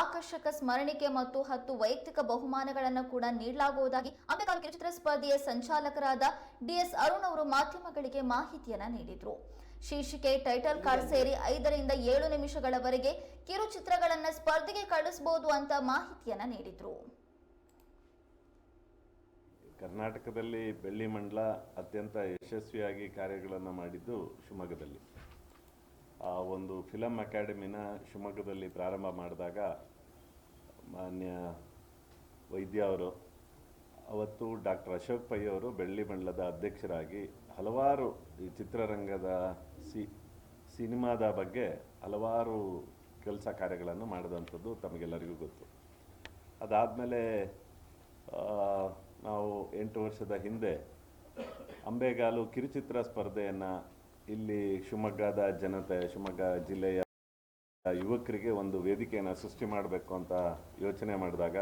ಆಕರ್ಷಕ ಸ್ಮರಣಿಕೆ ಮತ್ತು ಹತ್ತು ವೈಯಕ್ತಿಕ ಬಹುಮಾನಗಳನ್ನು ಕೂಡ ನೀಡಲಾಗುವುದಾಗಿ ಅಂಬೇಕಾಲ್ ಕಿರುಚಿತ್ರ ಸ್ಪರ್ಧೆಯ ಸಂಚಾಲಕರಾದ ಡಿಎಸ್ ಅರುಣ್ ಅವರು ಮಾಧ್ಯಮಗಳಿಗೆ ಮಾಹಿತಿಯನ್ನ ನೀಡಿದ್ರು. ಶೀರ್ಷಿಕೆ ಟೈಟಲ್ ಕಾರ್ಡ್ ಸೇರಿ ಐದರಿಂದ ಏಳು ನಿಮಿಷಗಳವರೆಗೆ ಕಿರುಚಿತ್ರಗಳನ್ನ ಸ್ಪರ್ಧೆಗೆ ಕಳಿಸಬಹುದು ಅಂತ ಮಾಹಿತಿಯನ್ನ ನೀಡಿದ್ರು. ಕರ್ನಾಟಕದಲ್ಲಿ ಬೆಳ್ಳಿ ಮಂಡಲ ಅತ್ಯಂತ ಯಶಸ್ವಿಯಾಗಿ ಕಾರ್ಯಗಳನ್ನು ಮಾಡಿದ್ದು ಶಿವಮೊಗ್ಗದಲ್ಲಿ. ಒಂದು ಫಿಲಮ್ ಅಕಾಡೆಮಿನ ಶಿವಮೊಗ್ಗದಲ್ಲಿ ಪ್ರಾರಂಭ ಮಾಡಿದಾಗ ಮಾನ್ಯ ವೈದ್ಯ ಅವರು, ಅವತ್ತು ಡಾಕ್ಟರ್ ಅಶೋಕ್ ಪೈ ಅವರು ಬೆಳ್ಳಿ ಮಂಡಲದ ಅಧ್ಯಕ್ಷರಾಗಿ ಹಲವಾರು ಈ ಚಿತ್ರರಂಗದ ಸಿ, ಸಿನಿಮಾದ ಬಗ್ಗೆ ಹಲವಾರು ಕೆಲಸ ಕಾರ್ಯಗಳನ್ನು ಮಾಡಿದಂಥದ್ದು ತಮಗೆಲ್ಲರಿಗೂ ಗೊತ್ತು. ಅದಾದಮೇಲೆ ನಾವು ಎಂಟು ವರ್ಷದ ಹಿಂದೆ ಅಂಬೆಗಾಲು ಕಿರುಚಿತ್ರ ಸ್ಪರ್ಧೆಯನ್ನು ಇಲ್ಲಿ ಶಿವಮೊಗ್ಗದ ಜನತೆ, ಶಿವಮೊಗ್ಗ ಜಿಲ್ಲೆಯ ಯುವಕರಿಗೆ ಒಂದು ವೇದಿಕೆಯನ್ನು ಸೃಷ್ಟಿ ಮಾಡಬೇಕು ಅಂತ ಯೋಚನೆ ಮಾಡಿದಾಗ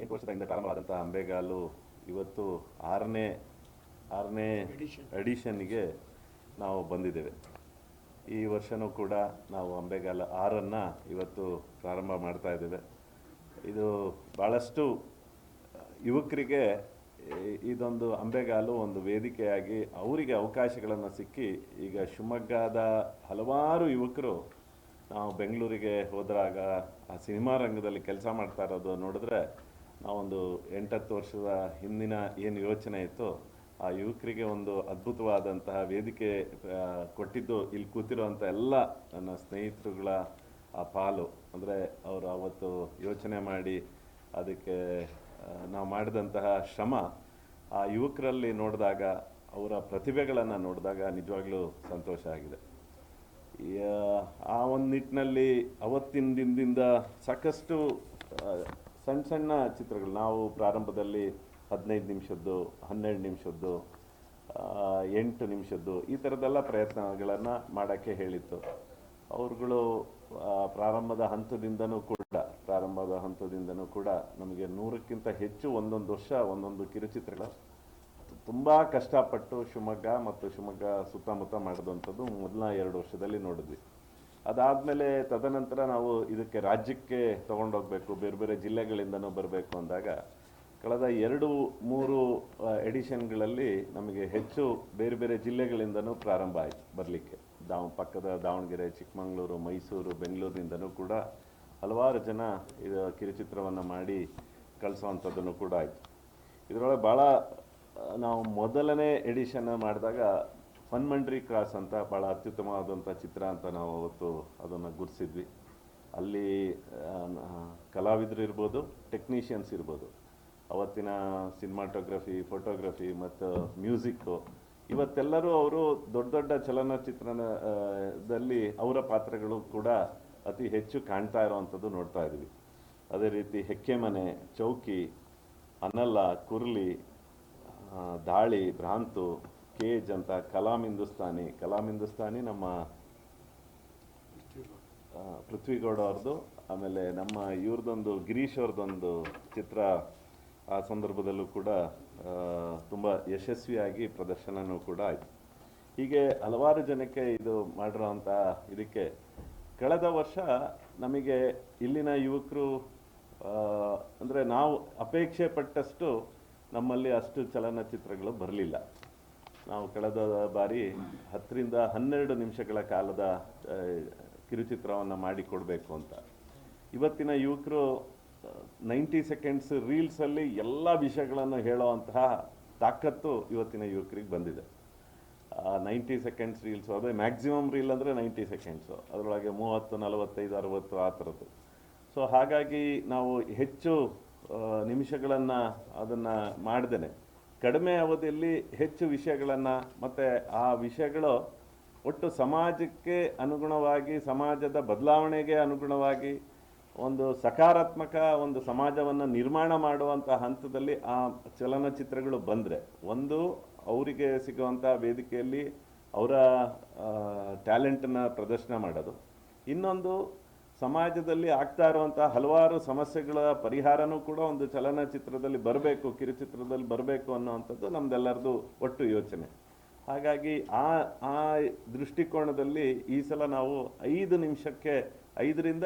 ಎಂಟು ವರ್ಷದ ಹಿಂದೆ ಪ್ರಾರಂಭವಾದಂಥ ಅಂಬೆಗಾಲು ಇವತ್ತು ಆರನೇ ಆರನೇ ಎಡಿಷನ್ಗೆ ನಾವು ಬಂದಿದ್ದೇವೆ. ಈ ವರ್ಷನೂ ಕೂಡ ನಾವು ಅಂಬೆಗಾಲ ಆರನ್ನು ಇವತ್ತು ಪ್ರಾರಂಭ ಮಾಡ್ತಾ ಇದ್ದೇವೆ. ಇದು ಭಾಳಷ್ಟು ಯುವಕರಿಗೆ ಇದೊಂದು ಅಂಬೆಗಾಲು, ಒಂದು ವೇದಿಕೆಯಾಗಿ ಅವರಿಗೆ ಅವಕಾಶಗಳನ್ನು ಸಿಕ್ಕಿ ಈಗ ಶಿವಮೊಗ್ಗದ ಹಲವಾರು ಯುವಕರು ನಾವು ಬೆಂಗಳೂರಿಗೆ ಹೋದಾಗ ಆ ಸಿನಿಮಾ ರಂಗದಲ್ಲಿ ಕೆಲಸ ಮಾಡ್ತಾ ಇರೋದು ನೋಡಿದ್ರೆ ನಾವೊಂದು ಎಂಟತ್ತು ವರ್ಷದ ಹಿಂದಿನ ಏನು ಯೋಚನೆ ಇತ್ತು ಆ ಯುವಕರಿಗೆ ಒಂದು ಅದ್ಭುತವಾದಂತಹ ವೇದಿಕೆ ಕೊಟ್ಟಿದ್ದು ಇಲ್ಲಿ ಕೂತಿರುವಂಥ ಎಲ್ಲ ನನ್ನ ಸ್ನೇಹಿತರುಗಳ ಆ ಪಾಲು. ಅಂದರೆ ಅವರು ಅವತ್ತು ಯೋಚನೆ ಮಾಡಿ ಅದಕ್ಕೆ ನಾವು ಮಾಡಿದಂತಹ ಶ್ರಮ ಆ ಯುವಕರಲ್ಲಿ ನೋಡಿದಾಗ, ಅವರ ಪ್ರತಿಭೆಗಳನ್ನು ನೋಡಿದಾಗ ನಿಜವಾಗ್ಲೂ ಸಂತೋಷ ಆಗಿದೆ. ಆ ಒಂದು ನಿಟ್ಟಿನಲ್ಲಿ ಅವತ್ತಿನ ದಿನದಿಂದ ಸಾಕಷ್ಟು ಸಣ್ಣ ಸಣ್ಣ ಚಿತ್ರಗಳು, ನಾವು ಪ್ರಾರಂಭದಲ್ಲಿ ಹದಿನೈದು ನಿಮಿಷದ್ದು, ಹನ್ನೆರಡು ನಿಮಿಷದ್ದು ಎಂಟು ನಿಮಿಷದ್ದು ಈ ಥರದ್ದೆಲ್ಲ ಪ್ರಯತ್ನಗಳನ್ನು ಮಾಡೋಕ್ಕೆ ಹೇಳಿತ್ತು. ಅವ್ರುಗಳು ಪ್ರಾರಂಭದ ಹಂತದಿಂದನೂ ಕೂಡ, ಪ್ರಾರಂಭದ ಹಂತದಿಂದನೂ ಕೂಡ ನಮಗೆ ನೂರಕ್ಕಿಂತ ಹೆಚ್ಚು ಒಂದೊಂದು ವರ್ಷ, ಒಂದೊಂದು ಕಿರುಚಿತ್ರಗಳು. ತುಂಬ ಕಷ್ಟಪಟ್ಟು ಶಿವಮೊಗ್ಗ ಮತ್ತು ಶಿವಮೊಗ್ಗ ಸುತ್ತಮುತ್ತ ಮಾಡಿದಂಥದ್ದು ಮೊದಲ ಎರಡು ವರ್ಷದಲ್ಲಿ ನೋಡಿದ್ವಿ. ಅದಾದಮೇಲೆ ತದನಂತರ ನಾವು ಇದಕ್ಕೆ ರಾಜ್ಯಕ್ಕೆ ತಗೊಂಡೋಗ್ಬೇಕು, ಬೇರೆ ಬೇರೆ ಜಿಲ್ಲೆಗಳಿಂದನೂ ಬರಬೇಕು ಅಂದಾಗ ಕಳೆದ ಎರಡು, ಮೂರು ಎಡಿಷನ್ಗಳಲ್ಲಿ ನಮಗೆ ಹೆಚ್ಚು ಬೇರೆ ಬೇರೆ ಜಿಲ್ಲೆಗಳಿಂದನೂ ಪ್ರಾರಂಭ ಆಯಿತು ಬರಲಿಕ್ಕೆ. ದಾವ್, ಪಕ್ಕದ ದಾವಣಗೆರೆ, ಚಿಕ್ಕಮಗಳೂರು, ಮೈಸೂರು, ಬೆಂಗಳೂರಿನಿಂದನೂ ಕೂಡ ಹಲವಾರು ಜನ ಇದು ಕಿರುಚಿತ್ರವನ್ನು ಮಾಡಿ ಕಳಿಸೋವಂಥದ್ದನ್ನು ಕೂಡ ಆಯಿತು. ಇದರೊಳಗೆ ಭಾಳ ನಾವು ಮೊದಲನೇ ಎಡಿಷನ್ ಮಾಡಿದಾಗ ಫನ್ಮಂಡ್ರಿ ಕ್ರಾಸ್ ಅಂತ ಭಾಳ ಅತ್ಯುತ್ತಮವಾದಂಥ ಚಿತ್ರ ಅಂತ ನಾವು ಅವತ್ತು ಅದನ್ನು ಗುರುತಿಸಿದ್ವಿ ಅಲ್ಲಿ ಕಲಾವಿದರು ಇರ್ಬೋದು ಟೆಕ್ನಿಷಿಯನ್ಸ್ ಇರ್ಬೋದು. ಅವತ್ತಿನ ಸಿನಿಮಾಟೋಗ್ರಫಿ ಫೋಟೋಗ್ರಫಿ ಮತ್ತು ಮ್ಯೂಸಿಕ್ಕು ಇವತ್ತೆಲ್ಲರೂ ಅವರು ದೊಡ್ಡ ದೊಡ್ಡ ಚಲನಚಿತ್ರದಲ್ಲಿ ದಲ್ಲಿ ಅವರ ಪಾತ್ರಗಳು ಕೂಡ ಅತಿ ಹೆಚ್ಚು ಕಾಣ್ತಾ ಇರೋವಂಥದ್ದು ನೋಡ್ತಾ ಇದ್ವಿ ಅದೇ ರೀತಿ ಹೆಕ್ಕೆಮನೆ, ಚೌಕಿ, ಅನಲ್ಲ, ಕುರ್ಲಿ ದಾಳಿ, ಭ್ರಾಂತು, ಕೇಜ್ ಅಂತ ಕಲಾಂ ಹಿಂದೂಸ್ತಾನಿ. ಕಲಾಂ ಹಿಂದೂಸ್ತಾನಿ ನಮ್ಮ ಪೃಥ್ವಿಗೌಡ ಅವ್ರದ್ದು ಆಮೇಲೆ ನಮ್ಮ ಇವ್ರದ್ದೊಂದು ಗಿರೀಶ್ ಅವ್ರದ್ದೊಂದು ಚಿತ್ರ ಆ ಸಂದರ್ಭದಲ್ಲೂ ಕೂಡ ತುಂಬ ಯಶಸ್ವಿಯಾಗಿ ಪ್ರದರ್ಶನವೂ ಕೂಡ ಆಯಿತು. ಹೀಗೆ ಹಲವಾರು ಜನಕ್ಕೆ ಇದು ಮಾಡಿರೋಂಥ ಇದಕ್ಕೆ ಕಳೆದ ವರ್ಷ ನಮಗೆ ಇಲ್ಲಿನ ಯುವಕರು ಅಂದರೆ ನಾವು ಅಪೇಕ್ಷೆ ಪಟ್ಟಷ್ಟು ನಮ್ಮಲ್ಲಿ ಅಷ್ಟು ಚಲನಚಿತ್ರಗಳು ಬರಲಿಲ್ಲ. ನಾವು ಕಳೆದ ಬಾರಿ ಹತ್ತರಿಂದ ಹನ್ನೆರಡು ನಿಮಿಷಗಳ ಕಾಲದ ಕಿರುಚಿತ್ರವನ್ನು ಮಾಡಿಕೊಡಬೇಕು ಅಂತ. ಇವತ್ತಿನ ಯುವಕರು ನೈಂಟಿ ಸೆಕೆಂಡ್ಸ್ ರೀಲ್ಸಲ್ಲಿ ಎಲ್ಲ ವಿಷಯಗಳನ್ನು ಹೇಳೋವಂತಹ ತಾಕತ್ತು ಇವತ್ತಿನ ಯುವಕರಿಗೆ ಬಂದಿದೆ. ನೈಂಟಿ ಸೆಕೆಂಡ್ಸ್ ರೀಲ್ಸು ಅದೇ ಮ್ಯಾಕ್ಸಿಮಮ್ ರೀಲ್ ಅಂದರೆ ನೈಂಟಿ ಸೆಕೆಂಡ್ಸು, ಅದರೊಳಗೆ ಮೂವತ್ತು, ನಲವತ್ತೈದು, ಅರವತ್ತು ಆ ಥರದ್ದು. ಸೊ ಹಾಗಾಗಿ ನಾವು ಹೆಚ್ಚು ನಿಮಿಷಗಳನ್ನು ಅದನ್ನು ಮಾಡ್ದೇನೆ. ಕಡಿಮೆ ಅವಧಿಯಲ್ಲಿ ಹೆಚ್ಚು ವಿಷಯಗಳನ್ನು, ಮತ್ತು ಆ ವಿಷಯಗಳು ಒಟ್ಟು ಸಮಾಜಕ್ಕೆ ಅನುಗುಣವಾಗಿ, ಸಮಾಜದ ಬದಲಾವಣೆಗೆ ಅನುಗುಣವಾಗಿ ಒಂದು ಸಕಾರಾತ್ಮಕ ಒಂದು ಸಮಾಜವನ್ನು ನಿರ್ಮಾಣ ಮಾಡುವಂಥ ಹಂತದಲ್ಲಿ ಆ ಚಲನಚಿತ್ರಗಳು ಬಂದರೆ, ಒಂದು ಅವರಿಗೆ ಸಿಗುವಂಥ ವೇದಿಕೆಯಲ್ಲಿ ಅವರ ಟ್ಯಾಲೆಂಟನ್ನು ಪ್ರದರ್ಶನ ಮಾಡೋದು. ಇನ್ನೊಂದು, ಸಮಾಜದಲ್ಲಿ ಆಗ್ತಾ ಇರುವಂಥ ಹಲವಾರು ಸಮಸ್ಯೆಗಳ ಪರಿಹಾರನೂ ಕೂಡ ಒಂದು ಚಲನಚಿತ್ರದಲ್ಲಿ ಬರಬೇಕು, ಕಿರುಚಿತ್ರದಲ್ಲಿ ಬರಬೇಕು ಅನ್ನೋವಂಥದ್ದು ನಮ್ದೆಲ್ಲರದು ಒಟ್ಟು ಯೋಚನೆ. ಹಾಗಾಗಿ ಆ ಆ ದೃಷ್ಟಿಕೋನದಲ್ಲಿ ಈ ಸಲ ನಾವು ಐದು ನಿಮಿಷಕ್ಕೆ, ಐದರಿಂದ